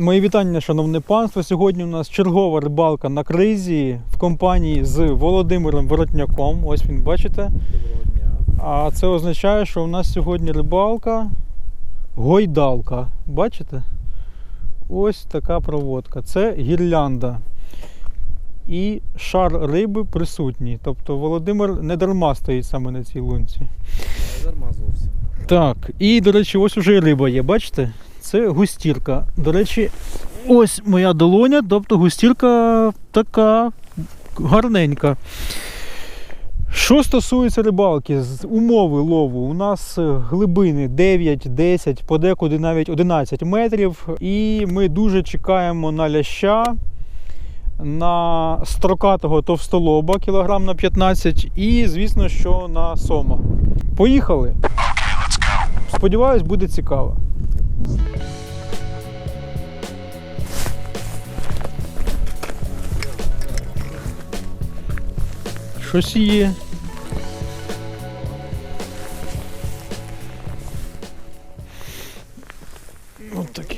Мої вітання, шановне панство. Сьогодні у нас чергова рибалка на кризі в компанії з Володимиром Воротняком. Ось він бачите. Доброго дня. А це означає, що у нас сьогодні рибалка гойдалка. Бачите? Ось така проводка. Це гірлянда. І шар риби присутній. Тобто Володимир не дарма стоїть саме на цій лунці. Не дарма зовсім. Так, і, до речі, ось уже і риба є, бачите? Це густірка. До речі, ось моя долоня, тобто густірка така гарненька. Що стосується рибалки, з умови лову, у нас е, глибини 9, 10, подекуди навіть 11 метрів. І ми дуже чекаємо на ляща, на строкатого товстолоба кілограм на 15 і, звісно, що на сома. Поїхали! Сподіваюсь, буде цікаво. Щось є. Ось таке.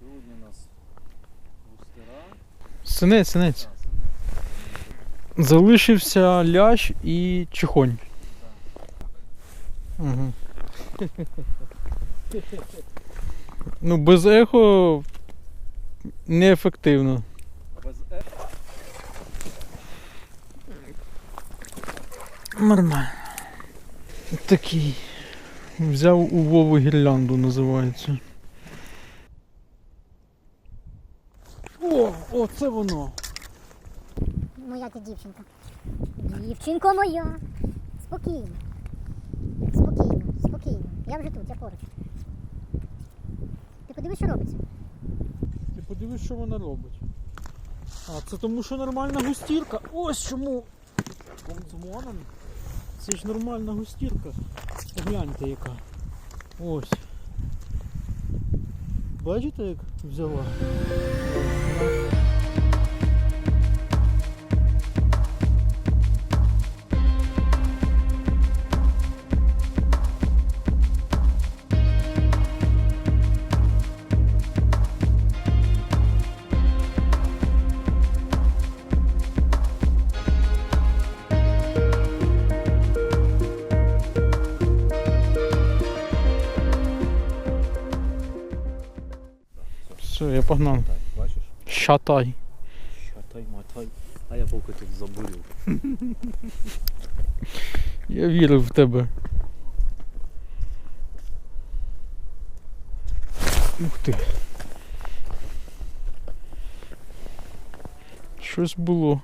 Сьогодні у нас густера. Синець, синець. Залишився лящ і чехонь. Ну, без ехо неефективно. Без е. Нормально. Такий. Взяв у Вову гірлянду називається. О, о, це воно. Моя ти дівчинка. Дівчинко моя. Спокійно. Я вже тут, я поруч. Ти подивись, що робиться. Ти подивись, що вона робить. А, це тому, що нормальна густірка. Ось чому. Це ж нормальна густірка. Гляньте яка. Ось. Бачите, як взяла? Все, я погнав. Бачиш? Шатай. Шатай, матай. А я поки тут забурив. Я вірив в тебе. Ух ти. Щось було.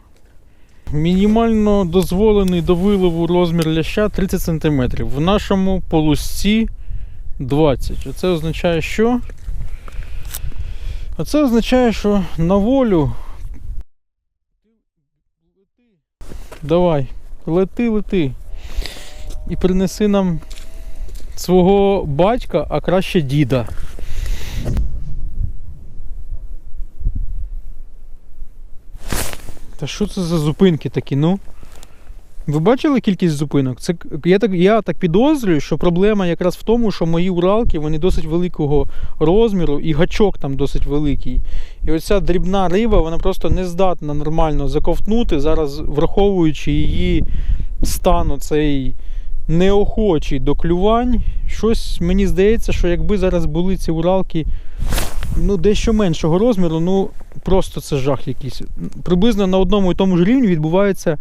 Мінімально дозволений до вилову розмір ляща 30 см. В нашому полусці 20. Оце означає, що? А це означає, що на волю. Давай, лети, лети. І принеси нам свого батька, а краще діда. Та що це за зупинки такі, ну? Ви бачили кількість зупинок? Це, я, так, я так підозрюю, що проблема якраз в тому, що мої Уралки вони досить великого розміру і гачок там досить великий. І оця дрібна риба, вона просто не здатна нормально заковтнути, зараз враховуючи її стан оцей неохочий до клювань. Щось мені здається, що якби зараз були ці Уралки ну, дещо меншого розміру, ну просто це жах якийсь. Приблизно на одному і тому ж рівні відбувається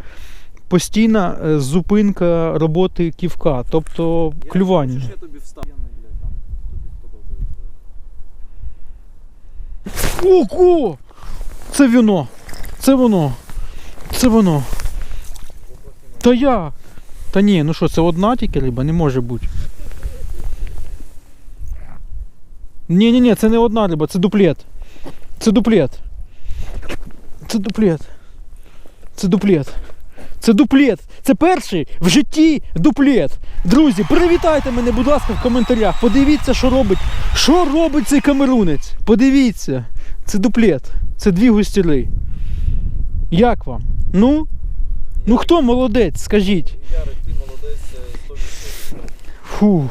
постійна е, зупинка роботи ківка, тобто клювання. Я тобі. Ого! Це воно! Це воно! Це воно! Та я! Та ні, ну що, це одна тільки риба, не може бути. Ні, ні, ні, це не одна риба, це дуплет. Це дуплет. Це дуплет. Це дуплет. Це дуплет. Це перший в житті дуплет. Друзі, привітайте мене, будь ласка, в коментарях. Подивіться, що робить. Що робить цей камерунець? Подивіться. Це дуплет. Це дві густіри. Як вам? Ну? Ну хто молодець, скажіть. Ярик, ти молодець, е, 100%. Фу.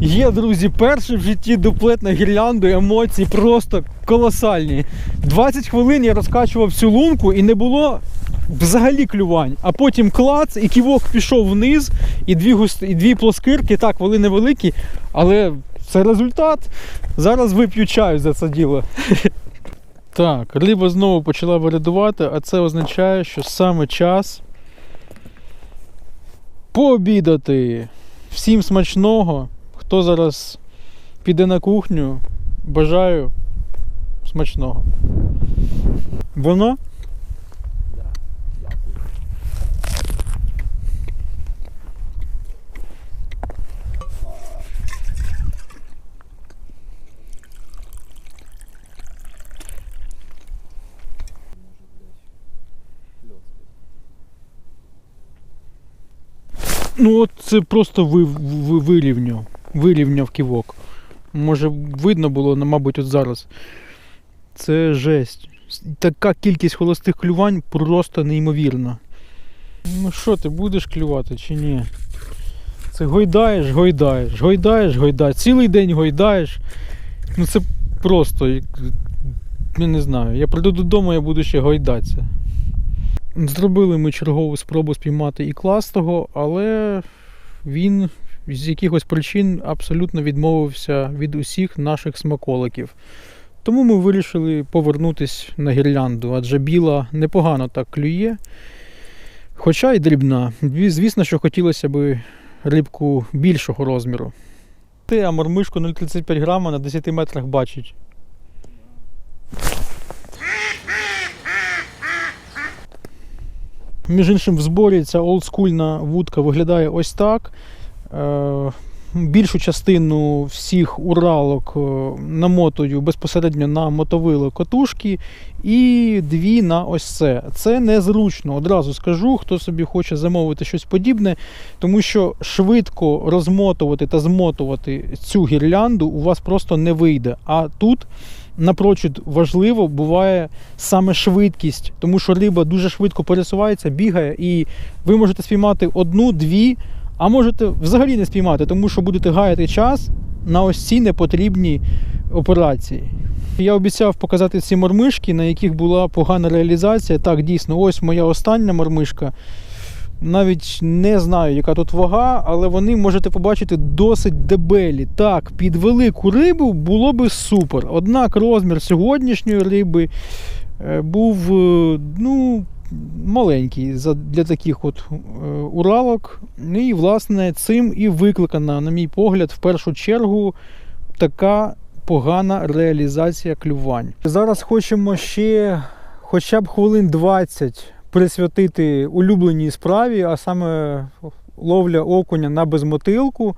Є, друзі, перший в житті дуплет на гірлянду, емоції просто колосальні. 20 хвилин я розкачував всю лунку і не було взагалі клювань. А потім клац, і ківок пішов вниз, і дві, густ... і дві плоскирки, так, вони невеликі, але це результат. Зараз вип'ю чаю за це діло. Так, риба знову почала вирядувати, а це означає, що саме час пообідати. Всім смачного. Хто зараз піде на кухню, бажаю смачного. Воно? Дякую. Ну от це просто ви, ви, вирівняв. Вирівняв ківок. Може видно було, мабуть, от зараз. Це жесть. Така кількість холостих клювань просто неймовірна. Ну що, ти будеш клювати чи ні? Це гойдаєш, гойдаєш, гойдаєш, гойдаєш. Цілий день гойдаєш. Ну це просто. Я не знаю. Я прийду додому, я буду ще гойдатися. Зробили ми чергову спробу спіймати і кластого, але він з якихось причин абсолютно відмовився від усіх наших смаколиків. Тому ми вирішили повернутись на гірлянду, адже біла непогано так клює, хоча й дрібна. Звісно, що хотілося б рибку більшого розміру. Ти, а мормишку 0,35 грама на 10 метрах бачить. Між іншим, в зборі ця олдскульна вудка виглядає ось так. Е, Більшу частину всіх уралок е, намотую безпосередньо на мотовило катушки і дві на ось це. Це незручно. Одразу скажу, хто собі хоче замовити щось подібне, тому що швидко розмотувати та змотувати цю гірлянду у вас просто не вийде. А тут напрочуд важливо буває саме швидкість, тому що риба дуже швидко пересувається, бігає, і ви можете спіймати одну, дві, а можете взагалі не спіймати, тому що будете гаяти час на ось ці непотрібні операції. Я обіцяв показати ці мормишки, на яких була погана реалізація. Так, дійсно, ось моя остання мормишка. Навіть не знаю, яка тут вага, але вони можете побачити досить дебелі. Так, під велику рибу було би супер. Однак розмір сьогоднішньої риби е, був е, ну, маленький для таких от е, уралок. І, власне, цим і викликана, на мій погляд, в першу чергу така погана реалізація клювань. Зараз хочемо ще хоча б хвилин 20 присвятити улюбленій справі, а саме ловля окуня на безмотилку.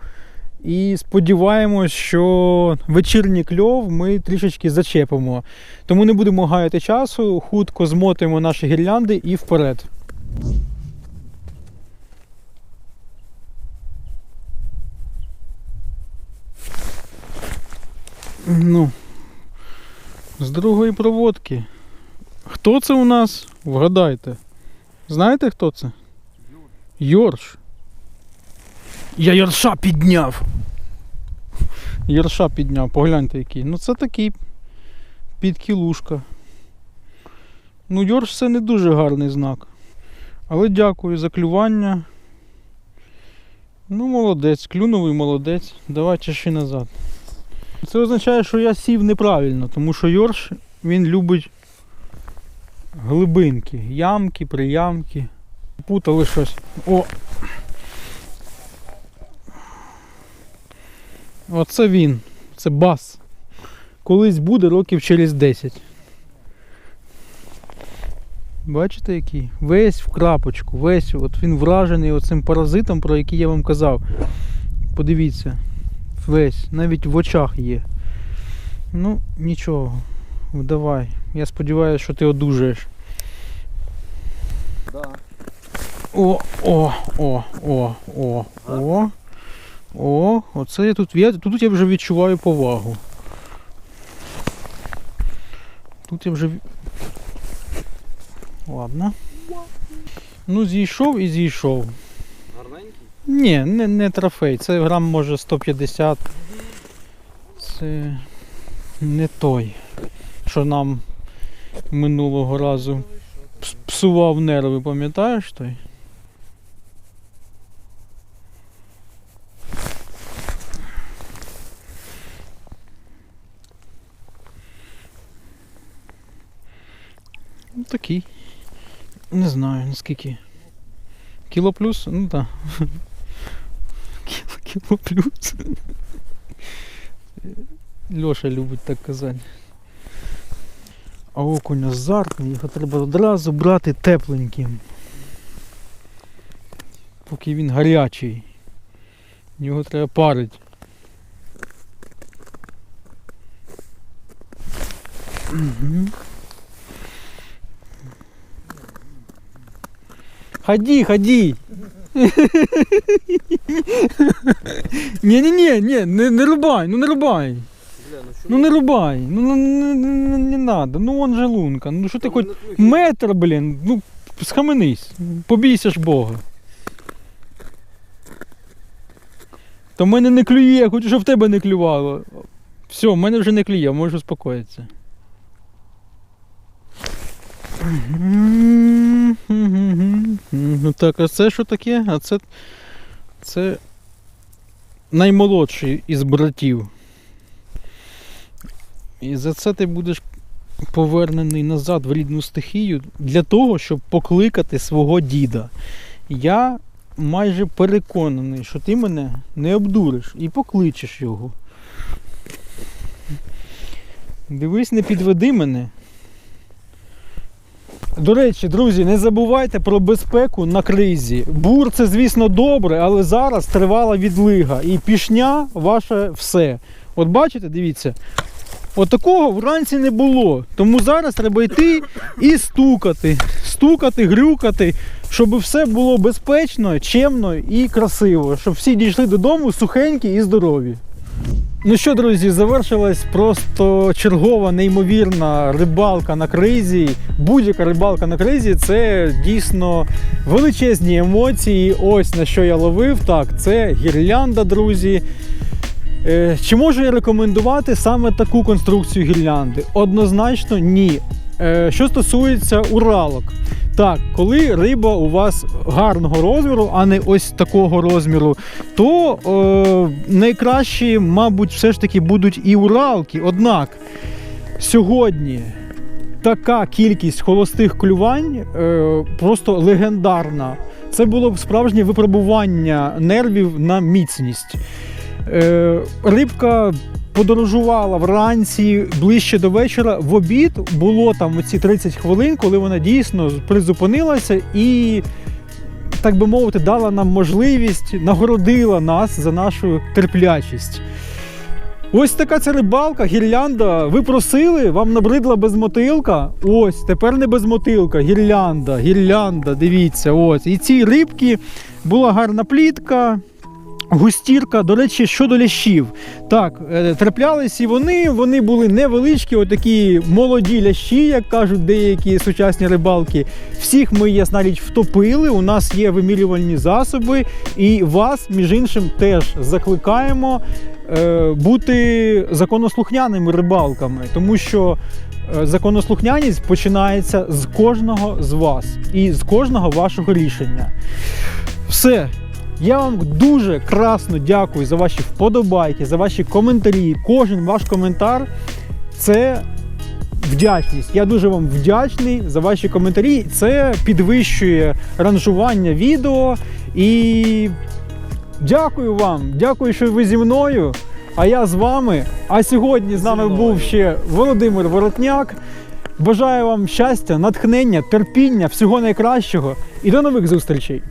І сподіваємось, що вечірній кльов ми трішечки зачепимо. Тому не будемо гаяти часу, хутко змотуємо наші гірлянди і вперед. Ну, з другої проводки. Хто це у нас? Вгадайте. Знаєте, хто це? Йорш. Я Йорша підняв. Йорша підняв, погляньте який. Ну це такий підкілушка. Ну, Йорш це не дуже гарний знак. Але дякую за клювання. Ну, молодець, клюнув і молодець. Давайте ще назад. Це означає, що я сів неправильно, тому що Йорш він любить глибинки, ямки, приямки. Путали щось. О! Оце він. Це бас. Колись буде років через 10. Бачите який? Весь в крапочку, весь от він вражений оцим паразитом, про який я вам казав. Подивіться. Весь, навіть в очах є. Ну, нічого. Давай. Я сподіваюся, що ти одужаєш. Да. О, о, о, о, о, о. О, оце я тут. Я, тут я вже відчуваю повагу. Тут я вже. Ладно. Ну, зійшов і зійшов. Гарно Маленький? Ні, не, не трофей. Це грам може 150. Це не той, що нам минулого разу псував нерви, пам'ятаєш той? Ну, такий. Не знаю, наскільки. Кіло плюс? Ну так. Кіло, кіло плюс. Льоша любить так казати. А окунь азартний, його треба одразу брати тепленьким. Поки він гарячий. Його треба парити. Угу. Ходи, ходи. Ні-ні-ні, не, не рубай, ну не рубай. Ну? Не рубай, ну не, не, не, не надо, ну он же лунка, ну що ти хоч метр, блін, ну схаменись, побійся ж Бога. То в мене не клює, хочу, щоб в тебе не клювало. Все, в мене вже не клює, можеш успокоїтися. Ну так, а це що таке? А це. Це наймолодший із братів. І за це ти будеш повернений назад в рідну стихію для того, щоб покликати свого діда. Я майже переконаний, що ти мене не обдуриш і покличеш його. Дивись, не підведи мене. До речі, друзі, не забувайте про безпеку на кризі. Бур це, звісно, добре, але зараз тривала відлига. І пішня ваше все. От бачите, дивіться, от вранці не було. Тому зараз треба йти і стукати, стукати, грюкати, щоб все було безпечно, чемно і красиво, щоб всі дійшли додому сухенькі і здорові. Ну що, друзі, завершилась просто чергова неймовірна рибалка на кризі. Будь-яка рибалка на кризі це дійсно величезні емоції. Ось на що я ловив. Так, це гірлянда, друзі. Е, Чи можу я рекомендувати саме таку конструкцію гірлянди? Однозначно ні. Е, Що стосується уралок, так, коли риба у вас гарного розміру, а не ось такого розміру, то е, найкращі, мабуть, все ж таки будуть і уралки. Однак сьогодні така кількість холостих клювань е, просто легендарна. Це було б справжнє випробування нервів на міцність. Е, рибка подорожувала вранці ближче до вечора. В обід було там оці 30 хвилин, коли вона дійсно призупинилася і, так би мовити, дала нам можливість, нагородила нас за нашу терплячість. Ось така ця рибалка, гірлянда. Ви просили, вам набридла безмотилка. Ось, тепер не безмотилка, гірлянда, гірлянда, дивіться, ось. І ці рибки була гарна плітка. Густірка, до речі, щодо лящів. Так, е, траплялись і вони, вони були невеличкі, отакі молоді лящі, як кажуть деякі сучасні рибалки. Всіх ми, ясна річ, втопили. У нас є вимірювальні засоби, і вас, між іншим, теж закликаємо е, бути законослухняними рибалками, тому що е, законослухняність починається з кожного з вас і з кожного вашого рішення. Все. Я вам дуже красно дякую за ваші вподобайки, за ваші коментарі. Кожен ваш коментар це вдячність. Я дуже вам вдячний за ваші коментарі. Це підвищує ранжування відео. І дякую вам, дякую, що ви зі мною. А я з вами. А сьогодні з нами був ще Володимир Воротняк. Бажаю вам щастя, натхнення, терпіння, всього найкращого і до нових зустрічей!